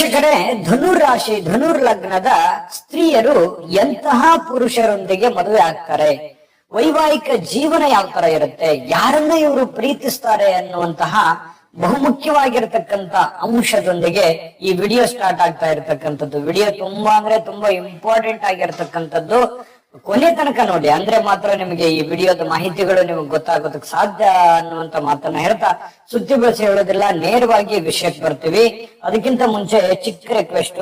ವೀಕ್ಷಕರೇ ಧನುರ್ ರಾಶಿ ಧನುರ್ ಲಗ್ನದ ಸ್ತ್ರೀಯರು ಎಂತಹ ಪುರುಷರೊಂದಿಗೆ ಮದುವೆ ಆಗ್ತಾರೆ? ವೈವಾಹಿಕ ಜೀವನ ಯಾವ ತರ ಇರುತ್ತೆ? ಯಾರನ್ನ ಇವರು ಪ್ರೀತಿಸ್ತಾರೆ ಅನ್ನುವಂತಹ ಬಹುಮುಖ್ಯವಾಗಿರತಕ್ಕಂತ ಅಂಶದೊಂದಿಗೆ ಈ ವಿಡಿಯೋ ಸ್ಟಾರ್ಟ್ ಆಗ್ತಾ ಇರತಕ್ಕಂಥದ್ದು. ವಿಡಿಯೋ ತುಂಬಾ ಅಂದ್ರೆ ತುಂಬಾ ಇಂಪಾರ್ಟೆಂಟ್ ಆಗಿರತಕ್ಕಂಥದ್ದು. ಕೊನೆ ತನಕ ನೋಡಿ, ಅಂದ್ರೆ ಮಾತ್ರ ನಿಮಗೆ ಈ ವಿಡಿಯೋದ ಮಾಹಿತಿಗಳು ನಿಮಗೆ ಗೊತ್ತಾಗೋದಕ್ಕೆ ಸಾಧ್ಯ ಅನ್ನುವಂತ ಮಾತನ್ನ ಹೇಳ್ತಾ ಸುದ್ದಿ ಬಳಸಿ ಹೇಳೋದಿಲ್ಲ, ನೇರವಾಗಿ ವಿಷಯಕ್ಕೆ ಬರ್ತೀವಿ. ಅದಕ್ಕಿಂತ ಮುಂಚೆ ಚಿಕ್ಕ ರಿಕ್ವೆಸ್ಟ್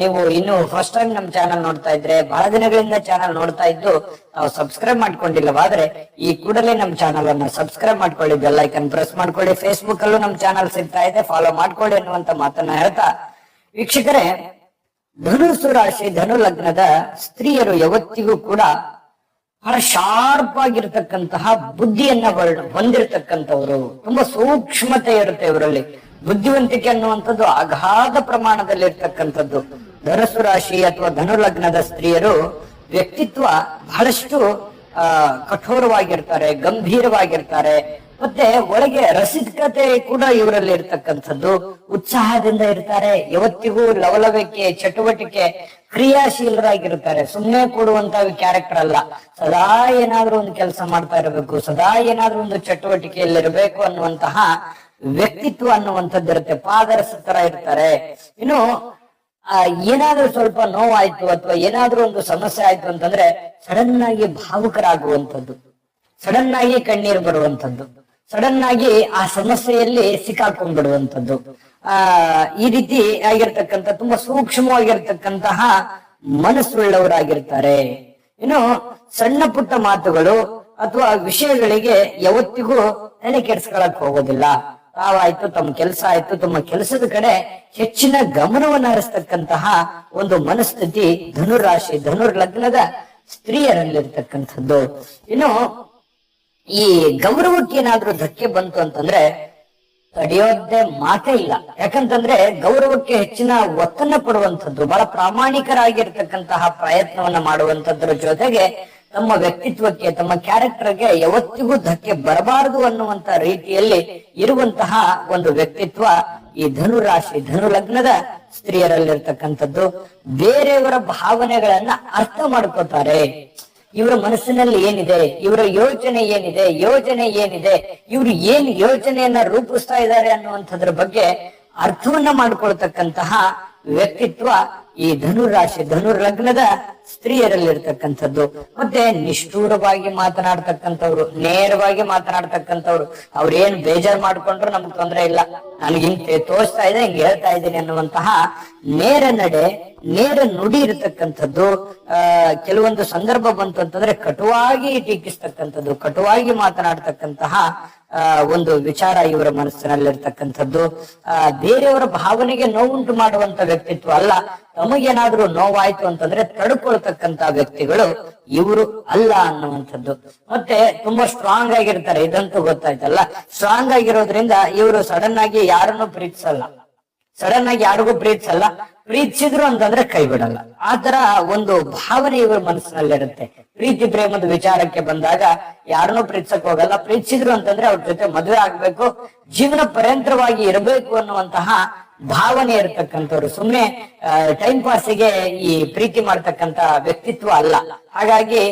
ನೀವು ಇನ್ನು ಫಸ್ಟ್ ಟೈಮ್ ನಮ್ ಚಾನಲ್ ನೋಡ್ತಾ ಇದ್ರೆ, ಬಹಳ ದಿನಗಳಿಂದ ಚಾನಲ್ ನೋಡ್ತಾ ಇದ್ದು ನಾವು ಸಬ್ಸ್ಕ್ರೈಬ್ ಮಾಡ್ಕೊಂಡಿಲ್ಲವಾದ್ರೆ, ಈ ಕೂಡಲೇ ನಮ್ ಚಾನಲ್ ಅನ್ನ ಸಬ್ಸ್ಕ್ರೈಬ್ ಮಾಡ್ಕೊಳ್ಳಿ ಬೆಲ್ ಐಕನ್ ಪ್ರೆಸ್ ಮಾಡ್ಕೊಳ್ಳಿ ಫೇಸ್ಬುಕ್ ಅಲ್ಲೂ ನಮ್ ಚಾನಲ್ ಸಿಗ್ತಾ ಇದೆ ಫಾಲೋ ಮಾಡ್ಕೊಳ್ಳಿ ಅನ್ನುವಂತ ಮಾತನ್ನ ಹೇಳ್ತಾ. ವೀಕ್ಷಕರೇ ಧನುಸ್ಸು ರಾಶಿ ಧನು ಲಗ್ನದ ಸ್ತ್ರೀಯರು ಯಾವತ್ತಿಗೂ ಕೂಡ ಬಹಳ ಶಾರ್ಪ್ ಆಗಿರ್ತಕ್ಕಂತಹ ಬುದ್ಧಿಯನ್ನ ಹೊಂದಿರತಕ್ಕಂಥವ್ರು. ತುಂಬಾ ಸೂಕ್ಷ್ಮತೆ ಇರುತ್ತೆ ಇವರಲ್ಲಿ. ಬುದ್ಧಿವಂತಿಕೆ ಅನ್ನುವಂಥದ್ದು ಅಗಾಧ ಪ್ರಮಾಣದಲ್ಲಿ ಇರ್ತಕ್ಕಂಥದ್ದು ಧನಸು ರಾಶಿ ಅಥವಾ ಧನು ಲಗ್ನದ ಸ್ತ್ರೀಯರು ವ್ಯಕ್ತಿತ್ವ ಬಹಳಷ್ಟು ಕಠೋರವಾಗಿರ್ತಾರೆ, ಗಂಭೀರವಾಗಿರ್ತಾರೆ. ಮತ್ತೆ ಒಳಗೆ ರಸಿಕತೆ ಕೂಡ ಇವರಲ್ಲಿ ಇರ್ತಕ್ಕಂಥದ್ದು. ಉತ್ಸಾಹದಿಂದ ಇರ್ತಾರೆ. ಯಾವತ್ತಿಗೂ ಲವಲವಿಕೆ, ಚಟುವಟಿಕೆ ಕ್ರಿಯಾಶೀಲರಾಗಿರ್ತಾರೆ. ಸುಮ್ಮನೆ ಕೊಡುವಂತ ಕ್ಯಾರೆಕ್ಟರ್ ಅಲ್ಲ. ಸದಾ ಏನಾದ್ರೂ ಒಂದು ಕೆಲಸ ಮಾಡ್ತಾ ಇರಬೇಕು, ಸದಾ ಏನಾದ್ರೂ ಒಂದು ಚಟುವಟಿಕೆಯಲ್ಲಿ ಇರಬೇಕು ಅನ್ನುವಂತಹ ವ್ಯಕ್ತಿತ್ವ ಅನ್ನುವಂಥದ್ದು ಇರುತ್ತೆ. ಪಾದರಸ ತರ ಇರ್ತಾರೆ. ಇನ್ನು, ಆ, ಏನಾದ್ರೂ ಸ್ವಲ್ಪ ನೋವಾಯ್ತು ಅಥವಾ ಏನಾದ್ರೂ ಒಂದು ಸಮಸ್ಯೆ ಆಯ್ತು ಅಂತಂದ್ರೆ ಸಡನ್ ಆಗಿ ಭಾವುಕರಾಗುವಂಥದ್ದು. ಸಡನ್ ಆಗಿ ಕಣ್ಣೀರು ಬರುವಂತದ್ದು ಸಡನ್ ಆಗಿ ಆ ಸಮಸ್ಯೆಯಲ್ಲಿ ಸಿಕ್ಕಾಕೊಂಡ್ಬಿಡುವಂಥದ್ದು. ಆ, ಈ ರೀತಿ ಆಗಿರ್ತಕ್ಕಂಥ ತುಂಬಾ ಸೂಕ್ಷ್ಮವಾಗಿರ್ತಕ್ಕಂತಹ ಮನಸ್ಸುಳ್ಳವರಾಗಿರ್ತಾರೆ. ಇನ್ನು ಸಣ್ಣ ಪುಟ್ಟ ಮಾತುಗಳು ಅಥವಾ ವಿಷಯಗಳಿಗೆ ಯಾವತ್ತಿಗೂ ತಲೆ ಕೆಡಿಸ್ಕೊಳಕ್ ಹೋಗೋದಿಲ್ಲ. ತಾವಾಯ್ತು ತಮ್ಮ ಕೆಲಸ ಆಯ್ತು, ತಮ್ಮ ಕೆಲಸದ ಕಡೆ ಹೆಚ್ಚಿನ ಗಮನವನ್ನ ಹರಿಸ್ತಕ್ಕಂತಹ ಒಂದು ಮನಸ್ಥಿತಿ, ಧನುರಾಶಿ ಧನುರ್ ಲಗ್ನದ ಸ್ತ್ರೀಯರಲ್ಲಿರ್ತಕ್ಕಂಥದ್ದು. ಇನ್ನು ಈ ಗೌರವಕ್ಕೆ ಏನಾದ್ರೂ ಧಕ್ಕೆ ಬಂತು ಅಂತಂದ್ರೆ ತಡೆಯೋದೇ ಮಾತೇ ಇಲ್ಲ. ಯಾಕಂತಂದ್ರೆ ಗೌರವಕ್ಕೆ ಹೆಚ್ಚಿನ ಒತ್ತನ್ನ ಕೊಡುವಂಥದ್ದು, ಬಹಳ ಪ್ರಾಮಾಣಿಕರಾಗಿರ್ತಕ್ಕಂತಹ ಪ್ರಯತ್ನವನ್ನ ಮಾಡುವಂತದ್ರ ಜೊತೆಗೆ ತಮ್ಮ ವ್ಯಕ್ತಿತ್ವಕ್ಕೆ, ತಮ್ಮ ಕ್ಯಾರೆಕ್ಟರ್ಗೆ ಯಾವತ್ತಿಗೂ ಧಕ್ಕೆ ಬರಬಾರದು ಅನ್ನುವಂತ ರೀತಿಯಲ್ಲಿ ಇರುವಂತಹ ಒಂದು ವ್ಯಕ್ತಿತ್ವ ಈ ಧನು ರಾಶಿ ಧನು ಲಗ್ನದ ಸ್ತ್ರೀಯರಲ್ಲಿರ್ತಕ್ಕಂಥದ್ದು. ಬೇರೆಯವರ ಭಾವನೆಗಳನ್ನ ಅರ್ಥ ಮಾಡ್ಕೋತಾರೆ. ಇವರ ಮನಸ್ಸಿನಲ್ಲಿ ಏನಿದೆ, ಇವರ ಯೋಜನೆ ಏನಿದೆ ಯೋಜನೆ ಏನಿದೆ, ಇವರು ಏನ್ ಯೋಜನೆಯನ್ನ ರೂಪಿಸ್ತಾ ಇದ್ದಾರೆ ಅನ್ನುವಂಥದ್ರ ಬಗ್ಗೆ ಅರ್ಥವನ್ನ ಮಾಡ್ಕೊಳ್ತಕ್ಕಂತಹ ವ್ಯಕ್ತಿತ್ವ ಈ ಧನುರಾಶಿ ಧನುರ್ ಲಗ್ನದ ಸ್ತ್ರೀಯರಲ್ಲಿರ್ತಕ್ಕಂಥದ್ದು, ಮತ್ತೆ ನಿಷ್ಠೂರವಾಗಿ ಮಾತನಾಡ್ತಕ್ಕಂಥವ್ರು, ನೇರವಾಗಿ ಮಾತನಾಡ್ತಕ್ಕಂಥವ್ರು, ಅವ್ರೇನ್ ಬೇಜಾರ್ ಮಾಡ್ಕೊಂಡ್ರು ನಮ್ಗೆ ತೊಂದ್ರೆ ಇಲ್ಲ. ನನಗೆ ಹಿಂಗ್ ತೋರಿಸ್ತಾ ಇದೆ ಹಿಂಗ್ ಹೇಳ್ತಾ ಇದ್ದೀನಿ ಅನ್ನುವಂತಹ ನೇರ ನಡೆ, ನೇರ ನುಡಿ ಇರತಕ್ಕಂಥದ್ದು, ಆ, ಕೆಲವೊಂದು ಸಂದರ್ಭ ಬಂತು ಅಂತಂದ್ರೆ ಕಟುವಾಗಿ ಟೀಕಿಸ್ತಕ್ಕಂಥದ್ದು, ಕಟುವಾಗಿ ಮಾತನಾಡ್ತಕ್ಕಂತಹ ಒಂದು ವಿಚಾರ ಇವರ ಮನಸ್ಸಿನಲ್ಲಿರ್ತಕ್ಕಂಥದ್ದು. ಆ, ಬೇರೆಯವರ ಭಾವನೆಗೆ ನೋವುಂಟು ಮಾಡುವಂತ ವ್ಯಕ್ತಿತ್ವ ಅಲ್ಲ. ತಮಗೇನಾದ್ರೂ ನೋವಾಯ್ತು ಅಂತಂದ್ರೆ ತಡ್ಕೊಳ್ತಕ್ಕಂತ ವ್ಯಕ್ತಿಗಳು ಇವರು ಅಲ್ಲ ಅನ್ನುವಂಥದ್ದು. ಮತ್ತೆ ತುಂಬಾ ಸ್ಟ್ರಾಂಗ್ ಆಗಿರ್ತಾರೆ, ಇದಂತೂ ಗೊತ್ತಾಯ್ತಲ್ಲ. ಸ್ಟ್ರಾಂಗ್ ಆಗಿರೋದ್ರಿಂದ ಇವರು ಸಡನ್ ಆಗಿ ಯಾರನ್ನು ಪ್ರೀತಿಸಲ್ಲ. ಸಡನ್ ಆಗಿ ಯಾರಿಗೂ ಪ್ರೀತಿಸಲ್ಲ. ಪ್ರೀತಿಸಿದ್ರು ಅಂತಂದ್ರೆ ಕೈ ಬಿಡಲ್ಲ. ಆ ತರ ಒಂದು ಭಾವನೆ ಇವ್ರ ಮನಸ್ಸಿನಲ್ಲಿರುತ್ತೆ ಪ್ರೀತಿ ಪ್ರೇಮದ ವಿಚಾರಕ್ಕೆ ಬಂದಾಗ ಯಾರನ್ನೂ ಪ್ರೀತಿಸಕ್ ಹೋಗಲ್ಲ. ಪ್ರೀತಿಸಿದ್ರು ಅಂತಂದ್ರೆ ಅವ್ರ ಜೊತೆ ಮದುವೆ ಆಗ್ಬೇಕು, ಜೀವನ ಪರ್ಯಂತರವಾಗಿ ಇರಬೇಕು ಅನ್ನುವಂತಹ ಭಾವನೆ ಇರತಕ್ಕಂಥವ್ರು. ಸುಮ್ಮನೆ ಟೈಮ್ ಪಾಸಿಗೆ ಈ ಪ್ರೀತಿ ಮಾಡ್ತಕ್ಕಂತ ವ್ಯಕ್ತಿತ್ವ ಅಲ್ಲ. ಹಾಗಾಗಿ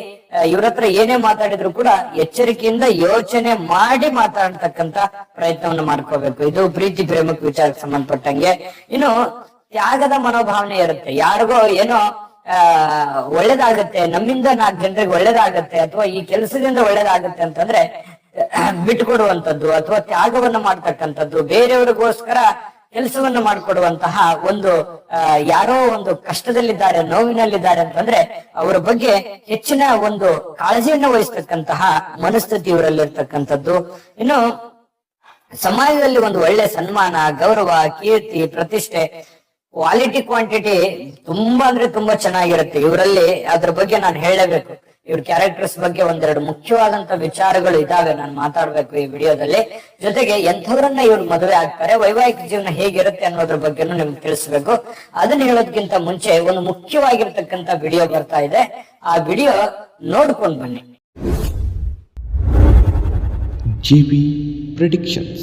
ಇವ್ರ ಹತ್ರ ಏನೇ ಮಾತಾಡಿದ್ರು ಕೂಡ ಎಚ್ಚರಿಕೆಯಿಂದ ಯೋಚನೆ ಮಾಡಿ ಮಾತಾಡ್ತಕ್ಕಂತ ಪ್ರಯತ್ನವನ್ನು ಮಾಡ್ಕೋಬೇಕು. ಇದು ಪ್ರೀತಿ, ಪ್ರೇಮಕ್ಕೆ ವಿಚಾರಕ್ಕೆ ಸಂಬಂಧಪಟ್ಟಂಗೆ. ಇನ್ನು ತ್ಯಾಗದ ಮನೋಭಾವನೆ ಇರುತ್ತೆ. ಯಾರಿಗೋ ಏನೋ, ಆ, ಒಳ್ಳೇದಾಗತ್ತೆ, ನಮ್ಮಿಂದ ನಾಲ್ಕು ಜನರಿಗೆ ಒಳ್ಳೇದಾಗತ್ತೆ, ಅಥವಾ ಈ ಕೆಲಸದಿಂದ ಒಳ್ಳೇದಾಗತ್ತೆ ಅಂತಂದ್ರೆ ಬಿಟ್ಕೊಡುವಂತದ್ದು ಅಥವಾ ತ್ಯಾಗವನ್ನ ಮಾಡ್ತಕ್ಕಂಥದ್ದು, ಬೇರೆಯವರಿಗೋಸ್ಕರ ಕೆಲಸವನ್ನ ಮಾಡಿಕೊಡುವಂತಹ ಒಂದು ಯಾರೋ ಒಂದು ಕಷ್ಟದಲ್ಲಿದ್ದಾರೆ, ನೋವಿನಲ್ಲಿದ್ದಾರೆ ಅಂತಂದ್ರೆ, ಅವರ ಬಗ್ಗೆ ಹೆಚ್ಚಿನ ಒಂದು ಕಾಳಜಿಯನ್ನು ವಹಿಸ್ತಕ್ಕಂತಹ ಮನಸ್ಥಿತಿ ಇವರಲ್ಲಿರ್ತಕ್ಕಂಥದ್ದು. ಇನ್ನು, ಸಮಾಜದಲ್ಲಿ ಒಂದು ಒಳ್ಳೆ ಸನ್ಮಾನ, ಗೌರವ, ಕೀರ್ತಿ, ಪ್ರತಿಷ್ಠೆ ಕ್ವಾಲಿಟಿ ಕ್ವಾಂಟಿಟಿ ತುಂಬಾ ಅಂದ್ರೆ ತುಂಬಾ ಚೆನ್ನಾಗಿರುತ್ತೆ. ಇವರಲ್ಲಿ ಅದ್ರ ಬಗ್ಗೆ ನಾನು ಹೇಳಬೇಕು. ಇವ್ರ ಕ್ಯಾರೆಕ್ಟರ್ಸ್ ಬಗ್ಗೆ ಒಂದೆರಡು ಮುಖ್ಯವಾದಂತ ವಿಚಾರಗಳು ಇದಾವೆ ನಾನು ಮಾತಾಡ್ಬೇಕು ಈ ವಿಡಿಯೋದಲ್ಲಿ. ಜೊತೆಗೆ ಎಂಥವ್ರನ್ನ ಇವ್ರು ಮದುವೆ ಆಗ್ತಾರೆ, ವೈವಾಹಿಕ ಜೀವನ ಹೇಗಿರುತ್ತೆ ಅನ್ನೋದ್ರ ಬಗ್ಗೆನೂ ನಿಮ್ಗೆ ತಿಳಿಸ್ಬೇಕು. ಅದನ್ನ ಹೇಳೋದ್ಕಿಂತ ಮುಂಚೆ ಒಂದು ಮುಖ್ಯವಾಗಿರ್ತಕ್ಕಂತ ವಿಡಿಯೋ ಬರ್ತಾ ಇದೆ. ಆ ವಿಡಿಯೋ ನೋಡ್ಕೊಂಡು ಬನ್ನಿ. ಜಿ Predictions.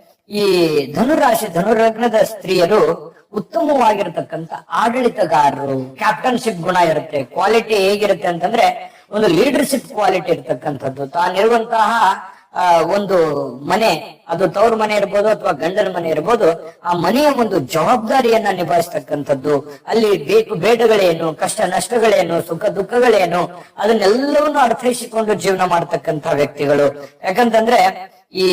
ಈ ಧನುರಾಶಿ, ಧನುರಗ್ನದ ಸ್ತ್ರೀಯರು ಉತ್ತಮವಾಗಿರತಕ್ಕಂತ ಆಡಳಿತಗಾರರು ಕ್ಯಾಪ್ಟನ್ಶಿಪ್ ಗುಣ ಇರುತ್ತೆ ಕ್ವಾಲಿಟಿ ಹೇಗಿರುತ್ತೆ ಅಂತಂದ್ರೆ ಒಂದು ಲೀಡರ್ಶಿಪ್ ಕ್ವಾಲಿಟಿ ಇರ್ತಕ್ಕಂಥದ್ದು. ತಾನಿರುವಂತಹ ಒಂದು ಮನೆ, ಅದು ತವ್ರ ಮನೆ ಇರ್ಬೋದು ಅಥವಾ ಗಂಡನ ಮನೆ ಇರ್ಬೋದು, ಆ ಮನೆಯ ಒಂದು ಜವಾಬ್ದಾರಿಯನ್ನ ನಿಭಾಯಿಸ್ತಕ್ಕಂಥದ್ದು. ಅಲ್ಲಿ ಬೇಕು ಬೇಡಗಳೇನು, ಕಷ್ಟ ನಷ್ಟಗಳೇನು, ಸುಖ ದುಃಖಗಳೇನು, ಅದನ್ನೆಲ್ಲವನ್ನು ಅರ್ಥೈಸಿಕೊಂಡು ಜೀವನ ಮಾಡ್ತಕ್ಕಂಥ ವ್ಯಕ್ತಿಗಳು. ಯಾಕಂತಂದ್ರೆ, ಈ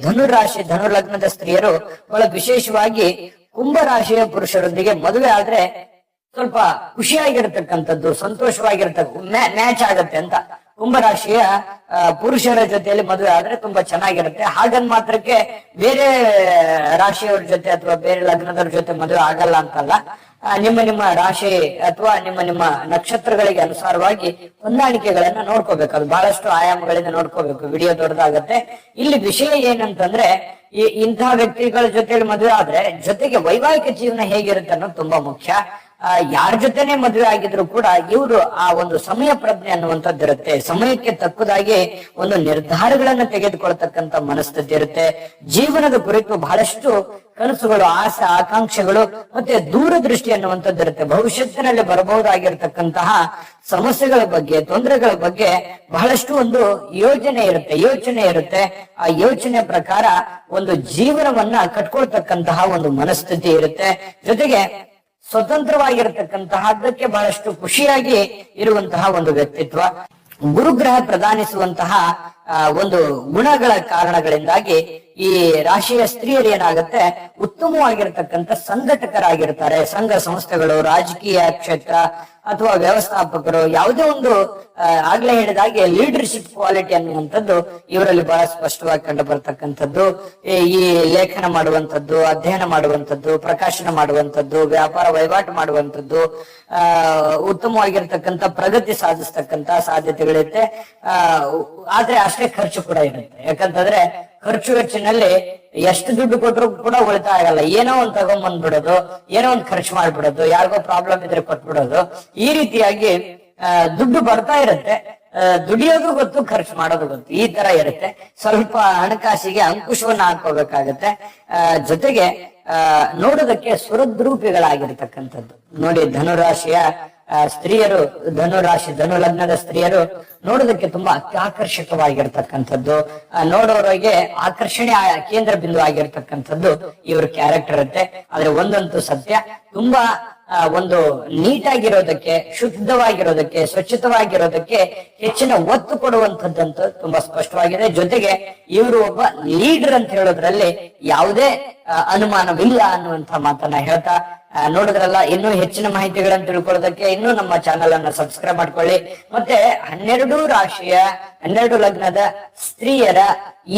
ಧನುರಾಶಿ ಧನುಲಗ್ನದ ಸ್ತ್ರೀಯರು ಬಹಳ ವಿಶೇಷವಾಗಿ ಕುಂಭರಾಶಿಯ ಪುರುಷರೊಂದಿಗೆ ಮದುವೆ ಆದ್ರೆ ಸ್ವಲ್ಪ ಖುಷಿಯಾಗಿರ್ತಕ್ಕಂಥದ್ದು, ಸಂತೋಷವಾಗಿರ್ತಕ್ಕ ಮ್ಯಾಚ್ ಆಗತ್ತೆ ಅಂತ. ಕುಂಭರಾಶಿಯ ಪುರುಷರ ಜೊತೆಯಲ್ಲಿ ಮದುವೆ ಆದ್ರೆ ತುಂಬಾ ಚೆನ್ನಾಗಿರುತ್ತೆ. ಹಾಗನ್ ಮಾತ್ರಕ್ಕೆ ಬೇರೆ ರಾಶಿಯವ್ರ ಜೊತೆ ಅಥವಾ ಬೇರೆ ಲಗ್ನದವ್ರ ಜೊತೆ ಮದುವೆ ಆಗಲ್ಲ ಅಂತಲ್ಲ. ನಿಮ್ಮ ನಿಮ್ಮ ರಾಶಿ ಅಥವಾ ನಿಮ್ಮ ನಿಮ್ಮ ನಕ್ಷತ್ರಗಳಿಗೆ ಅನುಸಾರವಾಗಿ ಹೊಂದಾಣಿಕೆಗಳನ್ನ ನೋಡ್ಕೋಬೇಕು. ಅದು ಬಹಳಷ್ಟು ಆಯಾಮಗಳಿಂದ ನೋಡ್ಕೋಬೇಕು. ವಿಡಿಯೋ ದೊಡ್ಡದಾಗತ್ತೆ. ಇಲ್ಲಿ ವಿಷಯ ಏನಂತಂದ್ರೆ, ಈ ಇಂತಹ ವ್ಯಕ್ತಿಗಳ ಜೊತೆಯಲ್ಲಿ ಮದುವೆ ಆದ್ರೆ ಜೊತೆಗೆ ವೈವಾಹಿಕ ಜೀವನ ಹೇಗಿರುತ್ತೆ ಅನ್ನೋದು ತುಂಬಾ ಮುಖ್ಯ. ಯಾರ ಜೊತೆನೆ ಮದುವೆ ಆಗಿದ್ರು ಕೂಡ ಇವರು ಆ ಒಂದು ಸಮಯ ಪ್ರಜ್ಞೆ ಅನ್ನುವಂಥದ್ದು ಇರುತ್ತೆ. ಸಮಯಕ್ಕೆ ತಕ್ಕದಾಗಿ ಒಂದು ನಿರ್ಧಾರಗಳನ್ನ ತೆಗೆದುಕೊಳ್ತಕ್ಕಂತ ಮನಸ್ಥಿತಿ ಇರುತ್ತೆ. ಜೀವನದ ಕುರಿತು ಬಹಳಷ್ಟು ಕನಸುಗಳು, ಆಸೆ, ಆಕಾಂಕ್ಷೆಗಳು ಮತ್ತೆ ದೂರದೃಷ್ಟಿ ಅನ್ನುವಂಥದ್ದು ಇರುತ್ತೆ. ಭವಿಷ್ಯತ್ತಿನಲ್ಲಿ ಬರಬಹುದಾಗಿರ್ತಕ್ಕಂತಹ ಸಮಸ್ಯೆಗಳ ಬಗ್ಗೆ, ತೊಂದರೆಗಳ ಬಗ್ಗೆ ಬಹಳಷ್ಟು ಒಂದು ಯೋಜನೆ ಇರುತ್ತೆ, ಯೋಚನೆ ಇರುತ್ತೆ. ಆ ಯೋಚನೆ ಪ್ರಕಾರ ಒಂದು ಜೀವನವನ್ನ ಕಟ್ಕೊಳ್ತಕ್ಕಂತಹ ಒಂದು ಮನಸ್ಥಿತಿ ಇರುತ್ತೆ. ಜೊತೆಗೆ ಸ್ವತಂತ್ರವಾಗಿರತಕ್ಕಂತಹದ್ದಕ್ಕೆ ಬಹಳಷ್ಟು ಖುಷಿಯಾಗಿ ಇರುವಂತಹ ಒಂದು ವ್ಯಕ್ತಿತ್ವ. ಗುರುಗ್ರಹ ಪ್ರದಾನಿಸುವಂತಹ ಆ, ಒಂದು ಗುಣಗಳ ಕಾರಣಗಳಿಂದಾಗಿ ಈ ರಾಶಿಯ ಸ್ತ್ರೀಯರು ಏನಾಗುತ್ತೆ? ಉತ್ತಮವಾಗಿರ್ತಕ್ಕಂಥ ಸಂಘಟಕರಾಗಿರ್ತಾರೆ. ಸಂಘ ಸಂಸ್ಥೆಗಳು, ರಾಜಕೀಯ ಕ್ಷೇತ್ರ ಅಥವಾ ವ್ಯವಸ್ಥಾಪಕರು, ಯಾವುದೇ ಒಂದು ಆಗ್ಲೇ ಹೇಳಿದಾಗೆ ಲೀಡರ್ಶಿಪ್ ಕ್ವಾಲಿಟಿ ಅನ್ನುವಂಥದ್ದು ಇವರಲ್ಲಿ ಬಹಳ ಸ್ಪಷ್ಟವಾಗಿ ಕಂಡು ಬರ್ತಕ್ಕಂಥದ್ದು ಈ ಲೇಖನ ಮಾಡುವಂಥದ್ದು, ಅಧ್ಯಯನ ಮಾಡುವಂಥದ್ದು, ಪ್ರಕಾಶನ ಮಾಡುವಂಥದ್ದು, ವ್ಯಾಪಾರ ವಹಿವಾಟು ಮಾಡುವಂಥದ್ದು ಉತ್ತಮವಾಗಿರ್ತಕ್ಕಂಥ ಪ್ರಗತಿ ಸಾಧಿಸ್ತಕ್ಕಂತ ಸಾಧ್ಯತೆಗಳಿರುತ್ತೆ. ಆದ್ರೆ ಅಷ್ಟೇ ಖರ್ಚು ಕೂಡ ಇರುತ್ತೆ. ಯಾಕಂತಂದ್ರೆ ಖರ್ಚು ವೆಚ್ಚಿನಲ್ಲಿ ಎಷ್ಟು ದುಡ್ಡು ಕೊಟ್ಟರು ಕೂಡ ಉಳಿತಾಯ ಆಗಲ್ಲ. ಏನೋ ಒಂದ್ ತಗೊಂಡ್ಬಂದ್ಬಿಡೋದು ಏನೋ ಒಂದ್ ಖರ್ಚು ಮಾಡ್ಬಿಡೋದು, ಯಾರಿಗೋ ಪ್ರಾಬ್ಲಮ್ ಇದ್ರೆ ಕೊಟ್ಬಿಡೋದು. ಈ ರೀತಿಯಾಗಿ ದುಡ್ಡು ಬರ್ತಾ ಇರುತ್ತೆ. ದುಡಿಯೋದು ಗೊತ್ತು, ಖರ್ಚು ಮಾಡೋದು ಗೊತ್ತು. ಈ ತರ ಇರುತ್ತೆ. ಸ್ವಲ್ಪ ಹಣಕಾಸಿಗೆ ಅಂಕುಶವನ್ನ ಹಾಕೋಬೇಕಾಗತ್ತೆ ಜೊತೆಗೆ ನೋಡೋದಕ್ಕೆ ಸುರದ್ರೂಪಿಗಳಾಗಿರ್ತಕ್ಕಂಥದ್ದು ನೋಡಿ, ಧನುರಾಶಿಯ ಸ್ತ್ರೀಯರು ಧನುರಾಶಿ ಧನು ಲಗ್ನದ ಸ್ತ್ರೀಯರು ನೋಡೋದಕ್ಕೆ ತುಂಬಾ ಅತ್ಯಾಕರ್ಷಕವಾಗಿರ್ತಕ್ಕಂಥದ್ದು ಆ, ನೋಡೋರಿಗೆ ಆಕರ್ಷಣೆ ಕೇಂದ್ರ ಬಿಂದು ಆಗಿರ್ತಕ್ಕಂಥದ್ದು ಇವ್ರ ಕ್ಯಾರೆಕ್ಟರ್ ಇರುತ್ತೆ. ಆದ್ರೆ ಒಂದಂತೂ ಸತ್ಯ ತುಂಬಾ ಒಂದು ನೀಟಾಗಿರೋದಕ್ಕೆ ಶುದ್ಧವಾಗಿರೋದಕ್ಕೆ ಸ್ವಚ್ಛತವಾಗಿರೋದಕ್ಕೆ ಹೆಚ್ಚಿನ ಒತ್ತು ಕೊಡುವಂತದ್ದಂತೂ ತುಂಬಾ ಸ್ಪಷ್ಟವಾಗಿದೆ. ಜೊತೆಗೆ ಇವರು ಒಬ್ಬ ಲೀಡರ್ ಅಂತ ಹೇಳೋದ್ರಲ್ಲಿ ಯಾವುದೇ ಅನುಮಾನವಿಲ್ಲ ಅನ್ನುವಂತ ಮಾತನ್ನ ಹೇಳ್ತಾ ನೋಡಿದ್ರಲ್ಲ, ಇನ್ನೂ ಹೆಚ್ಚಿನ ಮಾಹಿತಿಗಳನ್ನು ತಿಳ್ಕೊಳ್ಳೋದಕ್ಕೆ ಇನ್ನೂ ನಮ್ಮ ಚಾನೆಲ್ ಅನ್ನ ಸಬ್ಸ್ಕ್ರೈಬ್ ಮಾಡ್ಕೊಳ್ಳಿ. ಮತ್ತೆ ಹನ್ನೆರಡು ರಾಶಿಯ, ಹನ್ನೆರಡು ಲಗ್ನದ ಸ್ತ್ರೀಯರ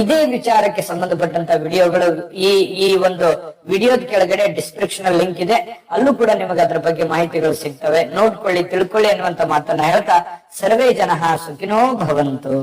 ಇದೇ ವಿಚಾರಕ್ಕೆ ಸಂಬಂಧಪಟ್ಟಂತ ವಿಡಿಯೋಗಳು ಈ ಈ ಒಂದು ವಿಡಿಯೋದ ಕೆಳಗಡೆ ಡಿಸ್ಕ್ರಿಪ್ಷನ್ ಲಿಂಕ್ ಇದೆ. ಅಲ್ಲೂ ಕೂಡ ನಿಮಗೆ ಅದರ ಬಗ್ಗೆ ಮಾಹಿತಿಗಳು ಸಿಗ್ತವೆ. ನೋಡ್ಕೊಳ್ಳಿ, ತಿಳ್ಕೊಳ್ಳಿ ಅನ್ನುವಂತ ಮಾತನ್ನ ಹೇಳ್ತಾ, ಸರ್ವೇ ಜನ ಸುಖಿನೋ ಭವಂತು.